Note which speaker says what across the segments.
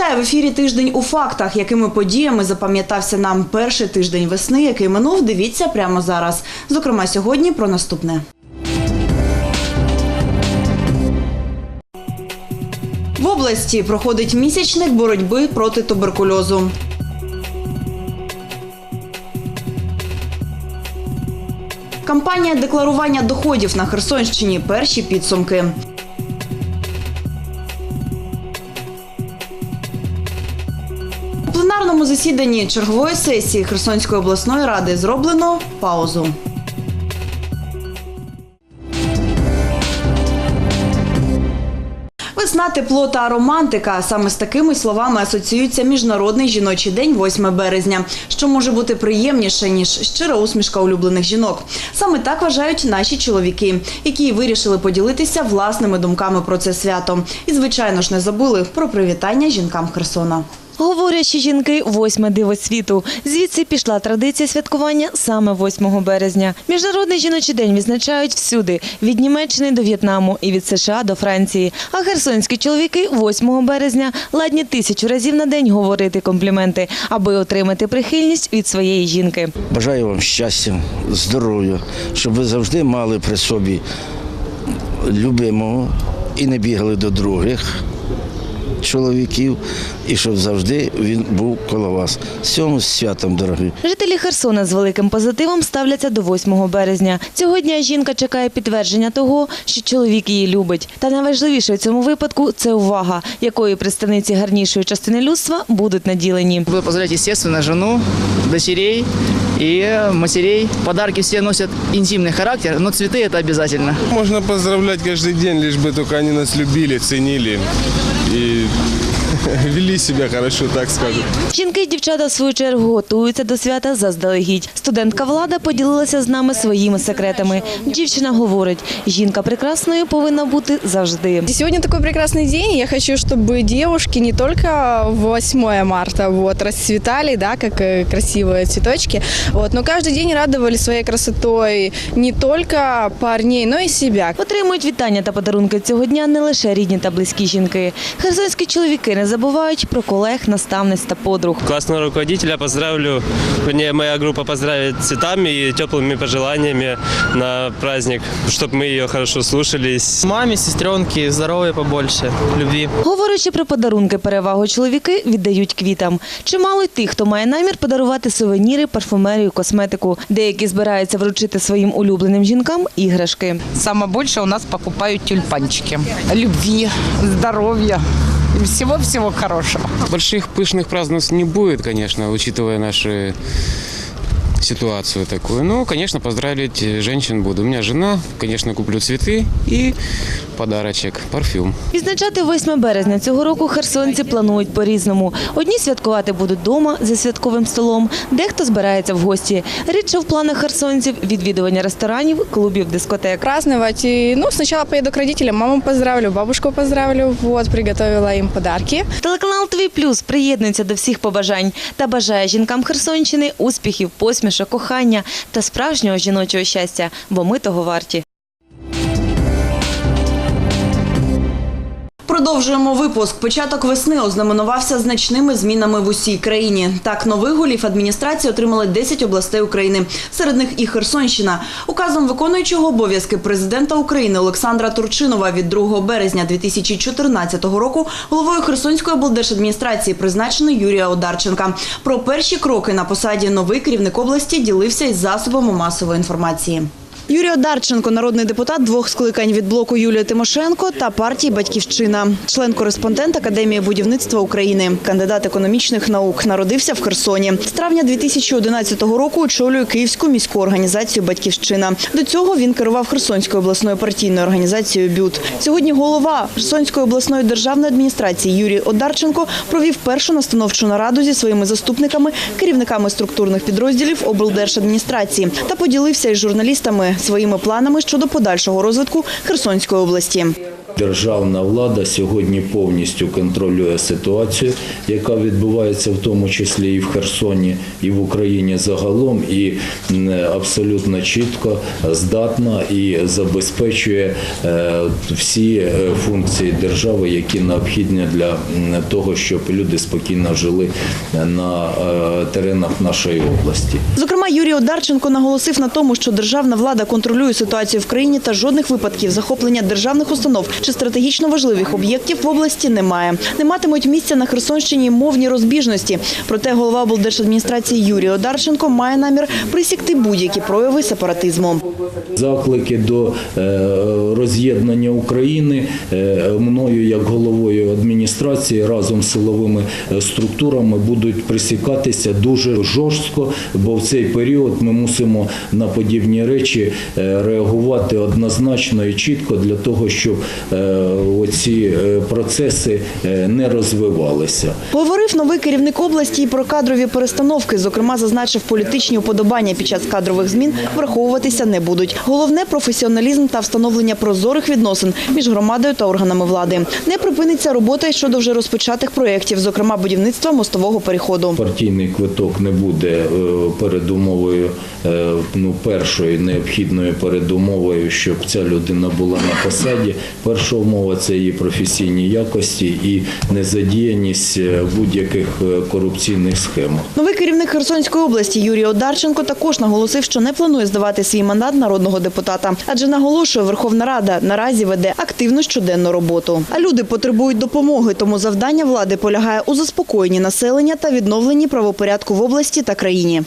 Speaker 1: Вітаю в ефірі тиждень у фактах, якими подіями запам'ятався нам перший тиждень весни, який минув. Дивіться прямо зараз. Зокрема, сьогодні про наступне. В області проходить місячник боротьби проти туберкульозу. Кампанія декларування доходів на Херсонщині. Перші підсумки. Пленарному засіданні чергової сесії Херсонської обласної ради зроблено паузу. Весна, тепло та романтика. Саме з такими словами асоціюється Міжнародний жіночий день 8 березня, що може бути приємніше ніж щира усмішка улюблених жінок. Саме так вважають наші чоловіки, які вирішили поділитися власними думками про це свято. І звичайно ж не забули про привітання жінкам Херсона.
Speaker 2: Говорячі жінки – восьме диво світу. Звідси пішла традиція святкування саме 8 березня. Міжнародний жіночий день відзначають всюди – від Німеччини до В'єтнаму і від США до Франції. А херсонські чоловіки 8 березня ладні тисячу разів на день говорити компліменти, аби отримати прихильність від своєї жінки.
Speaker 3: Бажаю вам щастя, здоров'я, щоб ви завжди мали при собі любимого і не бігали до других чоловіків, і щоб завжди він був коло вас. З цьому святом, дорогі.
Speaker 2: Жителі Херсона з великим позитивом ставляться до 8 березня. Цього дня жінка чекає підтвердження того, що чоловік її любить. Та найважливіше в цьому випадку це увага, якою представниці гарнішої частини людства будуть наділені.
Speaker 4: Буду поздравлять, естественно, жену, дочерей и матерей. Подарки все носят интимный характер, но цветы это обязательно.
Speaker 5: Можно поздравлять каждый день, лишь бы только они нас любили, ценили и вели себя хорошо, так скажем.
Speaker 2: Жінки і дівчата в свою чергу готуються до свята заздалегідь. Студентка влада поділилася з нами своїми секретами. Дівчина говорить, жінка прекрасною повинна бути завжди.
Speaker 6: Сегодня такой прекрасный день. Я хочу, чтобы девушки не только в 8 марта вот, расцветали, да, как э, красивые цветочки, вот, но каждый день радовали своей красотой не только парней, но и себя.
Speaker 2: Отримують вітання та подарунки цього дня не лише рідні та близькі жінки. Херсонські чоловіки не забувають про колег, наставниць та подруг.
Speaker 7: классного руководителя поздравлю. Мне моя группа поздравит цветами и теплыми пожеланиями на праздник, чтобы мы ее хорошо слушались.
Speaker 8: Маме, сестренке здоровья побольше, любви.
Speaker 2: Говорячи про подарунки, перевагу чоловіки віддають квітам. Чимало й тих, хто має намір подарувати сувеніри, парфумерію, косметику. Деякі збираються вручити своїм улюбленим жінкам іграшки.
Speaker 9: Самое больше у нас покупают тюльпанчики. Любви, здоровья и всего-всего хорошего.
Speaker 10: Больших пышных празднеств не будет, конечно, учитывая нашу ситуацию такую. Но, конечно, поздравить женщин буду. У меня жена, конечно, куплю цветы и подарочек, парфюм.
Speaker 2: Відзначати 8 березня цього року херсонці планують по-різному. Одні святкувати будуть вдома за святковим столом, дехто збирається в гості. Рідше в планах херсонців відвідування ресторанів, клубів, дискотек.
Speaker 6: Праздновать. Ну, сначала поеду к родителям, маму поздравлю, бабушку поздравлю, вот, приготовила им подарки.
Speaker 2: Телеканал «Твій плюс» приєднується до всіх побажань та бажає жінкам Херсонщини успіхів, посмішок, кохання та справжнього жіночого щастя, бо ми того варті.
Speaker 1: Продовжуємо випуск. Початок весни ознаменувався значними змінами в усій країні. Так, нових голів адміністрації отримали 10 областей України. Серед них і Херсонщина. Указом виконуючого обов'язки президента України Олександра Турчинова від 2 березня 2014 року головою Херсонської облдержадміністрації призначено Юрія Одарченка. Про перші кроки на посаді новий керівник області ділився із засобами масової інформації. Юрій Одарченко, народний депутат двох скликань від блоку Юлії Тимошенко та партії Батьківщина, член-кореспондент Академії будівництва України, кандидат економічних наук, народився в Херсоні. З травня 2011 року очолює Київську міську організацію Батьківщина. До цього він керував Херсонською обласною партійною організацією БЮТ. Сьогодні голова Херсонської обласної державної адміністрації Юрій Одарченко провів першу настановчу нараду зі своїми заступниками, керівниками структурних підрозділів облдержадміністрації та поділився із журналістами своїми планами щодо подальшого розвитку Херсонської області.
Speaker 11: Державна влада сьогодні повністю контролює ситуацію, яка відбувається в тому числі і в Херсоні, і в Україні загалом, і абсолютно чітко здатна і забезпечує е, всі е, функції держави, які необхідні для того, щоб люди спокійно жили на е, теренах нашої області.
Speaker 1: Зокрема, Юрій Одарченко наголосив на тому, що державна влада контролює ситуацію в країні та жодних випадків захоплення державних установ чи стратегічно важливих об'єктів в області немає. Не матимуть місця на Херсонщині мовні розбіжності. Проте голова облдержадміністрації Юрій Одарченко має намір присікти будь-які прояви сепаратизму.
Speaker 11: Заклики до е, роз'єднання України е, мною як головою адміністрації разом з силовими е, структурами будуть присікатися дуже жорстко, бо в цей період ми мусимо на подібні речі реагувати однозначно і чітко для того, щоб оці е, процеси е, не розвивалися.
Speaker 1: Говорив новий керівник області і про кадрові перестановки. Зокрема, зазначив, політичні уподобання під час кадрових змін враховуватися не будуть. Головне професіоналізм та встановлення прозорих відносин між громадою та органами влади. Не припиниться робота й щодо вже розпочатих проєктів, зокрема будівництва мостового переходу.
Speaker 11: Партійний квиток не буде е, передумовою, е, ну першою необхідною передумовою, щоб ця людина була на посаді. Перша умова це її професійні якості і незадіяність е, будь-яких е, корупційних схемах.
Speaker 1: Новий керівник Херсонської області Юрій Одарченко також наголосив, що не планує здавати свій мандат народного депутата, адже наголошує, Верховна Рада наразі веде активну щоденну роботу. А люди потребують допомоги, тому завдання влади полягає у заспокоєнні населення та відновленні правопорядку в області та країні.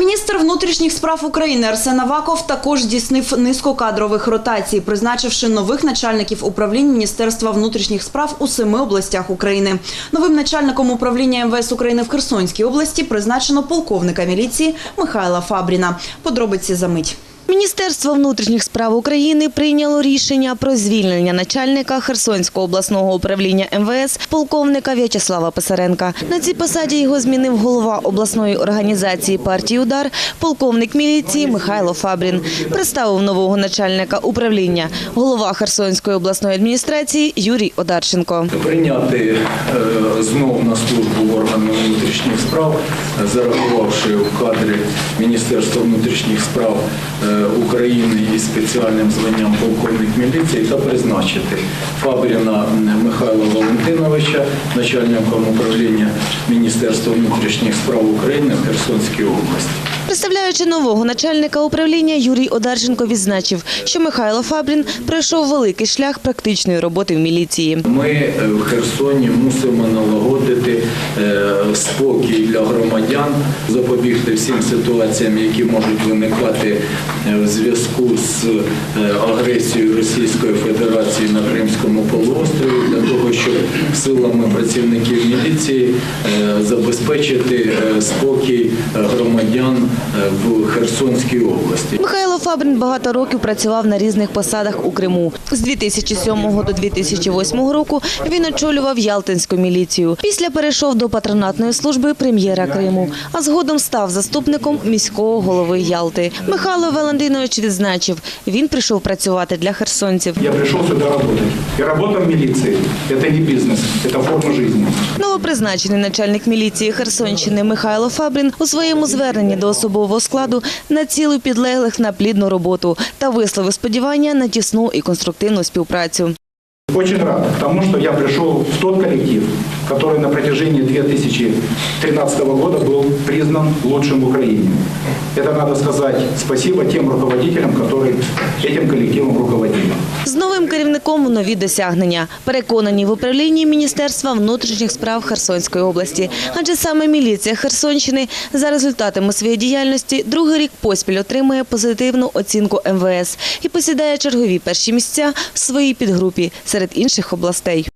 Speaker 1: Міністр внутрішніх справ України Арсен Аваков також здійснив низку кадрових ротацій, призначивши нових начальників управлінь Міністерства внутрішніх справ у семи областях України. Новим начальником управління МВС України в Херсонській області призначено полковника міліції Михайла Фабріна. Подробиці за мить.
Speaker 2: Міністерство внутрішніх справ України прийняло рішення про звільнення начальника Херсонського обласного управління МВС полковника В'ячеслава Писаренка. На цій посаді його змінив голова обласної організації партії Удар, полковник міліції Михайло Фабрін. Представив нового начальника управління голова Херсонської обласної адміністрації Юрій Одарченко.
Speaker 11: Прийняти е, знов на службу в органи внутрішніх справ, зарахувавши в кадрі Міністерства внутрішніх справ е, України із спеціальним званням полковник міліції та призначити Фабріна Михайла Валентиновича начальником управління Міністерства внутрішніх справ України в Херсонській області.
Speaker 2: Представляючи нового начальника управління, Юрій Одарченко відзначив, що Михайло Фабрін пройшов великий шлях практичної роботи в міліції.
Speaker 11: Ми е, в Херсоні мусимо налагодити спокій для громадян, запобігти всім ситуаціям, які можуть виникати е, в зв'язку з е, агресією Російської Федерації на Кримському полуострові, для того, щоб силами працівників міліції е, забезпечити е, спокій е, громадян е, в Херсонській області.
Speaker 2: Михайло Фабрін багато років працював на різних посадах у Криму. З 2007 до 2008 року він очолював Ялтинську міліцію. Після перейшов до патронатної служби прем'єра Криму, а згодом став заступником міського голови Ялти. Михайло Валентинович відзначив, він прийшов працювати для херсонців.
Speaker 12: Я пришел сюда работать. И работа в милиции – это не бизнес, это форма жизни.
Speaker 2: Новопризначений начальник міліції Херсонщини Михайло Фабрін у своєму зверненні до особового складу націлив підлеглих на плідну роботу та висловив сподівання на тісну і конструктивну співпрацю.
Speaker 12: Очень рад тому, что я пришел в тот коллектив, который на протяжении 2013 года был признан лучшим в Украине. Это надо сказать спасибо тем руководителям, которые этим коллективом руководили.
Speaker 2: З новим керівником нові досягнення. Переконані в управлінні Міністерства внутрішніх справ Херсонської області. Адже саме міліція Херсонщини за результатами своєї діяльності другий рік поспіль отримує позитивну оцінку МВС і посідає чергові перші місця в своїй підгрупі серед інших областей.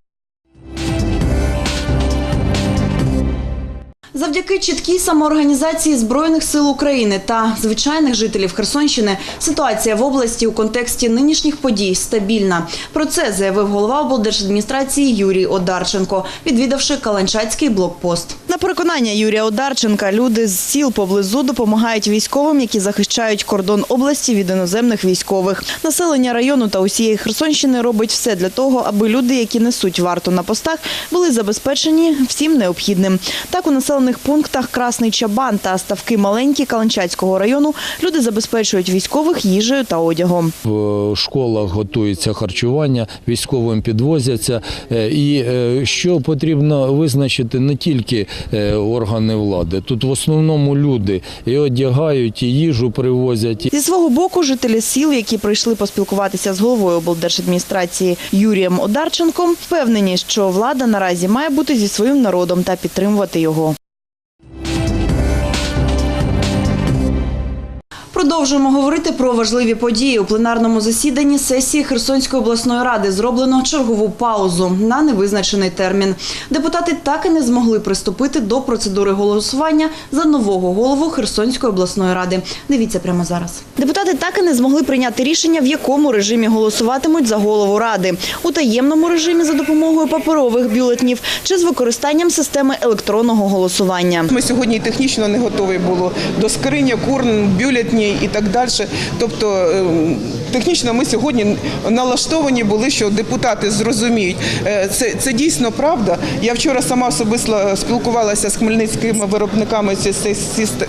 Speaker 1: Завдяки чіткій самоорганізації Збройних сил України та звичайних жителів Херсонщини ситуація в області у контексті нинішніх подій стабільна. Про це заявив голова облдержадміністрації Юрій Одарченко, відвідавши Каланчацький блокпост. На переконання Юрія Одарченка, люди з сіл поблизу допомагають військовим, які захищають кордон області від іноземних військових. Населення району та усієї Херсонщини робить все для того, аби люди, які несуть варту на постах, були забезпечені всім необхідним. Так у населених пунктах Красний Чабан та Ставки Маленькі Каланчацького району люди забезпечують військових їжею та одягом.
Speaker 13: В школах готується харчування, військовим підвозяться. Е, І е, що потрібно визначити не тільки е, органи влади. Тут в основному люди і одягають, і їжу привозять.
Speaker 1: Зі свого боку, жителі сіл, які прийшли поспілкуватися з головою облдержадміністрації Юрієм Одарченком, впевнені, що влада наразі має бути зі своїм народом та підтримувати його. Продовжуємо говорити про важливі події. У пленарному засіданні сесії Херсонської обласної ради зроблено чергову паузу на невизначений термін. Депутати так і не змогли приступити до процедури голосування за нового голову Херсонської обласної ради. Дивіться прямо зараз. Депутати так і не змогли прийняти рішення, в якому режимі голосуватимуть за голову ради у таємному режимі за допомогою паперових бюлетнів чи з використанням системи електронного голосування.
Speaker 14: Ми сьогодні технічно не готові були до скриня, курн, бюлетні і так далі. Тобто е, технічно ми сьогодні налаштовані були, що депутати зрозуміють. Е, Це, це дійсно правда. Я вчора сама особисто спілкувалася з хмельницькими виробниками цієї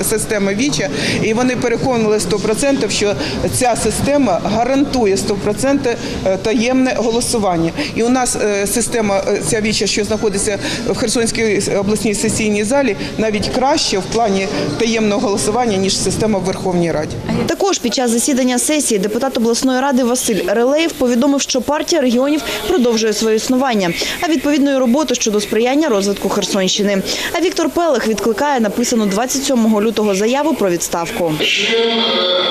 Speaker 14: системи Віча, і вони переконали 100%, що ця система гарантує 100% таємне голосування. І у нас е, система е, ця Віча, що знаходиться в Херсонській обласній сесійній залі, навіть краще в плані таємного голосування, ніж система в Верховній Раді.
Speaker 1: Також під час засідання сесії депутат обласної ради Василь Релеєв повідомив, що партія регіонів продовжує своє існування, а відповідної роботи щодо сприяння розвитку Херсонщини. А Віктор Пелех відкликає написану 27 лютого заяву про відставку.
Speaker 15: Член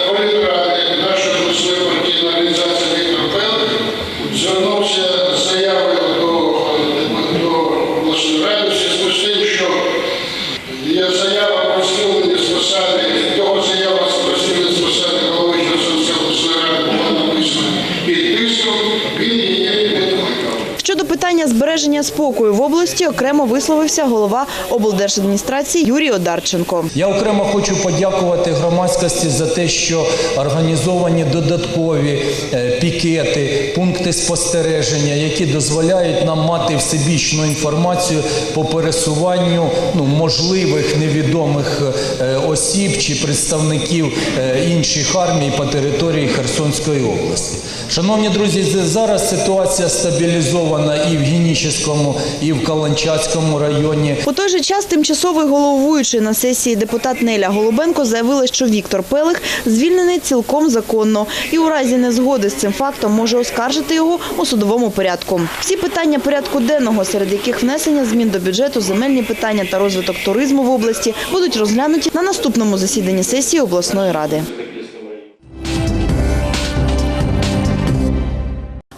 Speaker 15: політради нашої обласної партійної організації Віктор Пелих звернувся з заявою до, до обласної ради в зв'язку з тим, що є заява про звільнення з посади, його заява про звільнення з посади голови Херсонської обласної ради була написана під тиском, він її відкликав.
Speaker 1: Щодо питання збереження спокою в області окремо висловився голова облдержадміністрації Юрій Одарченко.
Speaker 13: Я окремо хочу подякувати громадськості за те, що організовані додаткові е, пікети, пункти спостереження, які дозволяють нам мати всебічну інформацію по пересуванню ну, можливих невідомих е, осіб чи представників е, інших армій по території Херсонської області. Шановні друзі, зараз ситуація стабілізована і в Генічеському, і в Каланчацькому районі.
Speaker 1: У той же час тимчасовий головуючий на сесії депутат Неля Голубенко заявила, що Віктор Пелих звільнений цілком законно і у разі незгоди з цим фактом може оскаржити його у судовому порядку. Всі питання порядку денного, серед яких внесення змін до бюджету, земельні питання та розвиток туризму в області, будуть розглянуті на наступному засіданні сесії обласної ради.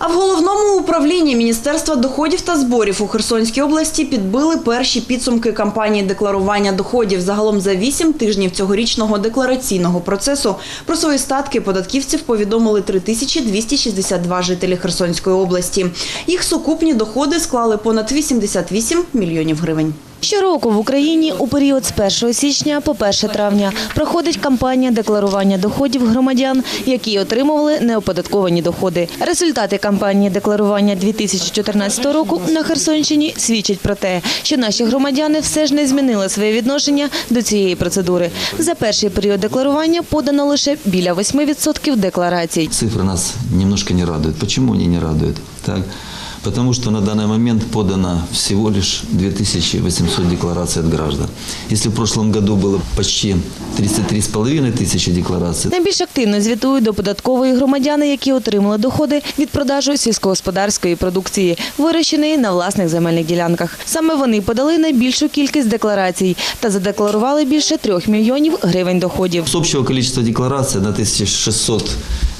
Speaker 1: А в головному управлінні Міністерства доходів та зборів у Херсонській області підбили перші підсумки кампанії декларування доходів. Загалом за вісім тижнів цьогорічного деклараційного процесу про свої статки податківців повідомили 3262 жителі Херсонської області. Їх сукупні доходи склали понад 88 мільйонів гривень.
Speaker 2: Щороку в Україні у період з 1 січня по 1 травня проходить кампанія декларування доходів громадян, які отримували неоподатковані доходи. Результати кампанії декларування 2014 року на Херсонщині свідчать про те, що наші громадяни все ж не змінили своє відношення до цієї процедури. За перший період декларування подано лише біля 8% декларацій.
Speaker 16: Цифры нас немножко не радуют. Почему они не радуют? Так, потому что на данный момент подано всего лишь 2800 деклараций от граждан. Если в прошлом году было почти 33,5 тысячи деклараций,
Speaker 2: Найбільш активно звітують до податкової громадяни, які отримали доходи від продажу сільськогосподарської продукції, вирощеної на власних земельних ділянках. Саме вони подали найбільшу кількість декларацій та задекларували більше трьох мільйонів гривень доходів.
Speaker 16: с общего количества деклараций на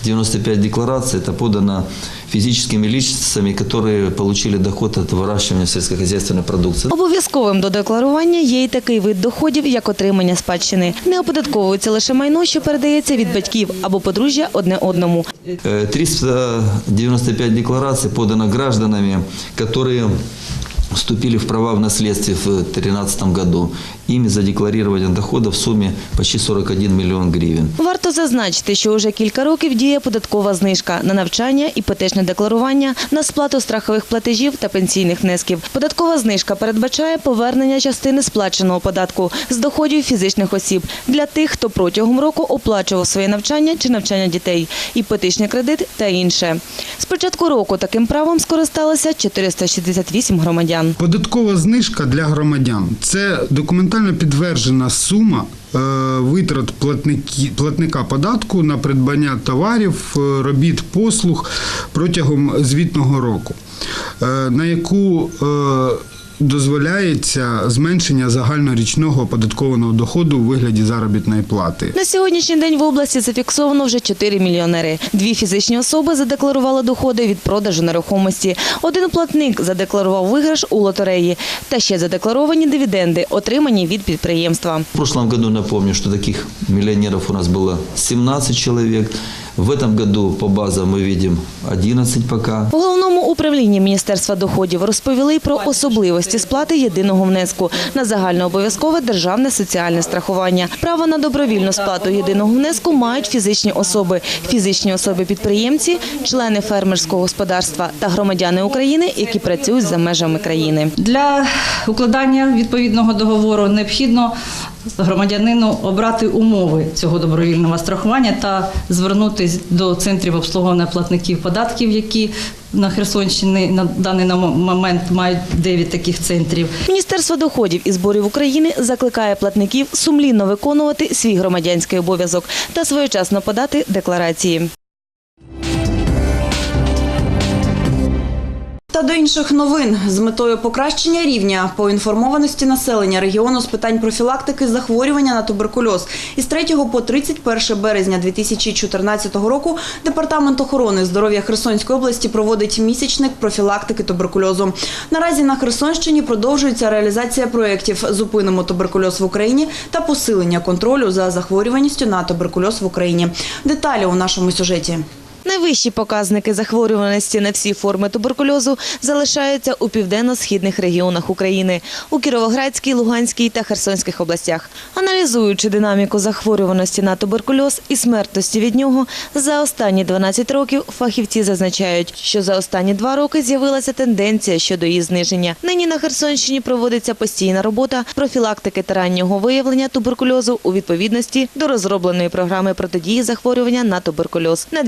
Speaker 16: 1695 деклараций это подано физическими лицами, которые получили доход от выращивания сельскохозяйственной продукции.
Speaker 2: Обов'язковим до декларування є й такий вид доходів, як отримання спадщини. Не оподатковується лише майно, що передається від батьків або подружжя одне одному.
Speaker 16: Э, 395 деклараций подано гражданами, которые вступили в права в наследстве в 2013 году. Ими задекларирование дохода в сумме почти 41 миллион гривен.
Speaker 2: Варто зазначити, що уже кілька років діє податкова знижка на навчання, іпотечне декларування, на сплату страхових платежів та пенсійних внесків. Податкова знижка передбачає повернення частини сплаченого податку з доходів фізичних осіб для тих, хто протягом року оплачував своє навчання чи навчання дітей, іпотечний кредит та інше. З початку року таким правом скористалося 468 громадян.
Speaker 17: Податкова знижка для громадян. Це документально підтверджена сума е, витрат платники, платника податку на придбання товарів, е, робіт, послуг протягом звітного року, е, на яку дозволяється зменшення загальнорічного оподаткованого доходу у вигляді заробітної плати.
Speaker 2: На сьогоднішній день в області зафіксовано вже 4 мільйонери. Дві фізичні особи задекларували доходи від продажу нерухомості. Один платник задекларував виграш у лотереї. Та ще задекларовані дивіденди, отримані від підприємства.
Speaker 16: В прошлом году, напомню, что таких миллионеров у нас было 17 человек. В этом году по базам мы видим 11 пока.
Speaker 2: У головному управлінні Міністерства доходів розповіли про особливості сплати єдиного внеску на загальнообов'язкове державне соціальне страхування. Право на добровільну сплату єдиного внеску мають фізичні особи, фізичні особи-підприємці, члени фермерського господарства та громадяни України, які працюють за межами країни.
Speaker 18: Для укладання відповідного договору необхідно громадянину обрати умови цього добровільного страхування та звернутися до центрів обслуговування платників податків, які на Херсонщині на даний момент мають 9 таких центрів.
Speaker 2: Міністерство доходів і зборів України закликає платників сумлінно виконувати свій громадянський обов'язок та своєчасно подати декларації.
Speaker 1: Та до інших новин з метою покращення рівня поінформованості населення регіону з питань профілактики захворювання на туберкульоз із 3 по 31 березня 2014 року департамент охорони здоров'я Херсонської області проводить місячник профілактики туберкульозу. Наразі на Херсонщині продовжується реалізація проєктів Зупинимо туберкульоз в Україні та посилення контролю за захворюваністю на туберкульоз в Україні. Деталі у нашому сюжеті.
Speaker 2: Найвищі показники захворюваності на всі форми туберкульозу залишаються у південно-східних регіонах України – у Кіровоградській, Луганській та Херсонських областях. Аналізуючи динаміку захворюваності на туберкульоз і смертності від нього, за останні 12 років фахівці зазначають, що за останні два роки з'явилася тенденція щодо її зниження. Нині на Херсонщині проводиться постійна робота профілактики та раннього виявлення туберкульозу у відповідності до розробленої програми протидії захворювання на туберкульоз на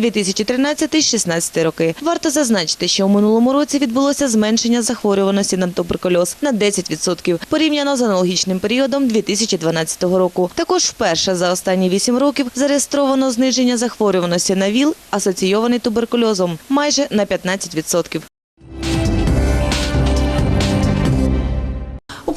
Speaker 2: 2013-16 роки. Варто зазначити, що у минулому році відбулося зменшення захворюваності на туберкульоз на 10% порівняно з аналогічним періодом 2012 року. Також вперше за останні 8 років зареєстровано зниження захворюваності на ВІЛ, асоційований туберкульозом, майже на 15%.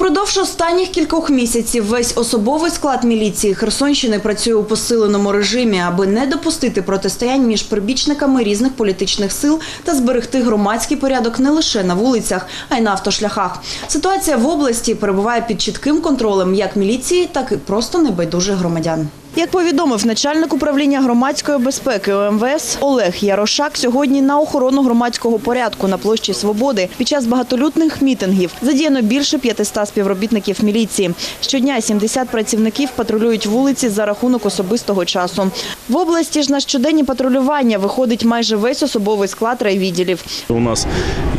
Speaker 1: Упродовж останніх кількох місяців весь особовий склад міліції Херсонщини працює у посиленому режимі, аби не допустити протистоянь між прибічниками різних політичних сил та зберегти громадський порядок не лише на вулицях, а й на автошляхах. Ситуація в області перебуває під чітким контролем як міліції, так і просто небайдужих громадян. Як повідомив начальник управління громадської безпеки ОМВС Олег Ярошак, сьогодні на охорону громадського порядку на площі Свободи під час багатолюдних мітингів задіяно більше 500 співробітників міліції. Щодня 70 працівників патрулюють вулиці за рахунок особистого часу. В області ж на щоденні патрулювання виходить майже весь особовий склад райвідділів.
Speaker 19: У нас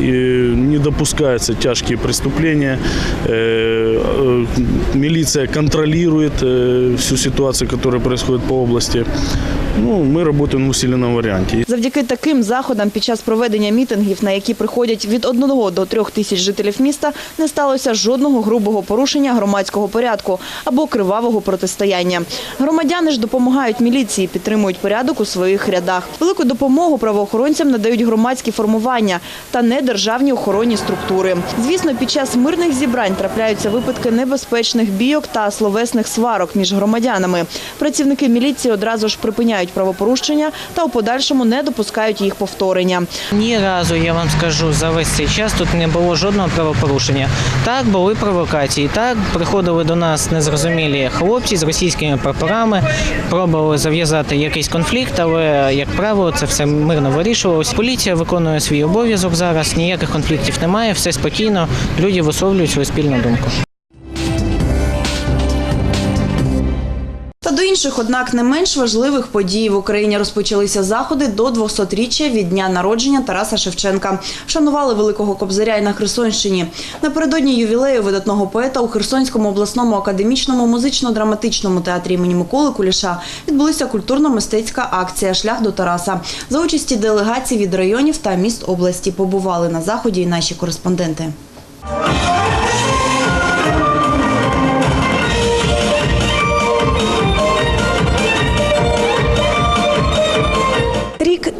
Speaker 19: э, не допускаются тяжкие преступления. Э, э, Милиция контролирует э, всю ситуацию, которая происходит по области. Ну, мы работаем в усиленном варианте.
Speaker 1: Завдяки таким заходам під час проведення мітингів, на які приходять від 1 до 3 тисяч жителів міста, не сталося жодного грубого порушення громадського порядку або кривавого протистояння. Громадяни ж допомагають міліції, підтримують порядок у своїх рядах. Велику допомогу правоохоронцям надають громадські формування та недержавні охоронні структури. Звісно, під час мирних зібрань трапляються випадки небезпечних бійок та словесних сварок між громадянами.
Speaker 2: Працівники міліції одразу ж припиняють правопорушення та у подальшому не допускають їх повторення.
Speaker 20: Ні разу, я вам скажу, за весь цей час тут не було жодного правопорушення. Так, були провокації, так, приходили до нас незрозумілі хлопці з російськими прапорами, пробували зав'язати якийсь конфлікт, але, як правило, це все мирно вирішувалося. Поліція виконує свій обов'язок зараз, ніяких конфліктів немає, все спокійно, люди висловлюють свою спільну думку.
Speaker 1: Інших, однак не менш важливих подій в Україні розпочалися заходи до 200-річчя від дня народження Тараса Шевченка. Вшанували великого кобзаря і на Херсонщині. Напередодні ювілею видатного поета у Херсонському обласному академічному музично-драматичному театрі імені Миколи Куліша відбулася культурно-мистецька акція Шлях до Тараса за участі делегацій від районів та міст області. Побували на заході і наші кореспонденти.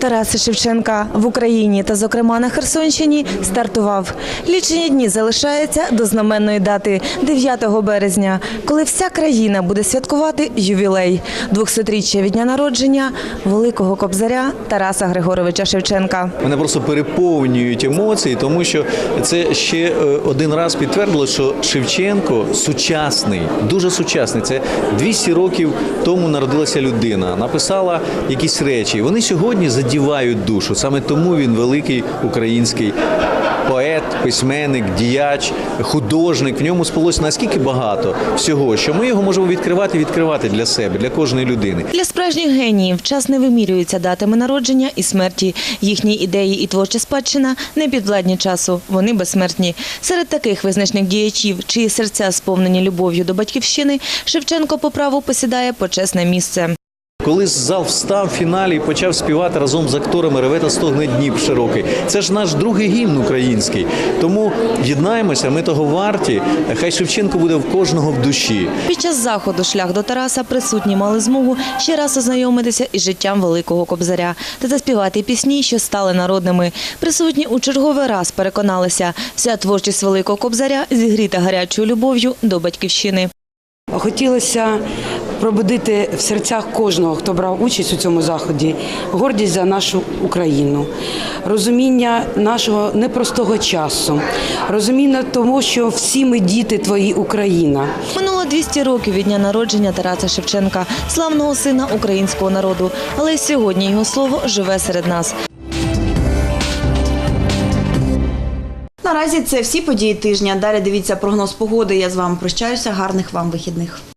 Speaker 2: Тараса Шевченка в Україні та, зокрема, на Херсонщині стартував. Лічені дні залишаються до знаменної дати 9 березня, коли вся країна буде святкувати ювілей 200-річчя від дня народження великого кобзаря Тараса Григоровича Шевченка.
Speaker 21: Мене просто переповнюють емоції, тому що це ще е, один раз підтвердило, що Шевченко сучасний, дуже сучасний. Це 200 років тому народилася людина, написала якісь речі. Вони сьогодні задівають душу. Саме тому він великий український поет, письменник, діяч, художник. В ньому спалось наскільки багато всього, що ми його можемо відкривати, відкривати для себе, для кожної людини.
Speaker 2: Для справжніх геніїв час не вимірюється датами народження і смерті. Їхні ідеї і творча спадщина не підвладні часу. Вони безсмертні. Серед таких визначних діячів, чиї серця сповнені любов'ю до батьківщини, Шевченко по праву посідає почесне місце.
Speaker 21: Коли зал встав в фіналі і почав співати разом з акторами Ревета стогне Дніп широкий. Це ж наш другий гімн український. Тому єднаємося, ми того варті. Хай Шевченко буде в кожного в душі.
Speaker 2: Під час заходу шлях до Тараса присутні мали змогу ще раз ознайомитися із життям великого кобзаря та заспівати пісні, що стали народними. Присутні у черговий раз переконалися, вся творчість великого кобзаря зігріта гарячою любов'ю до батьківщини.
Speaker 22: Хотілося пробудити в серцях кожного, хто брав участь у цьому заході, гордість за нашу Україну, розуміння нашого непростого часу, розуміння того, що всі ми діти твої Україна.
Speaker 2: Минуло 200 років від дня народження Тараса Шевченка, славного сина українського народу. Але сьогодні його слово живе серед нас.
Speaker 1: Наразі це всі події тижня. Далі дивіться прогноз погоди. Я з вами прощаюся. Гарних вам вихідних.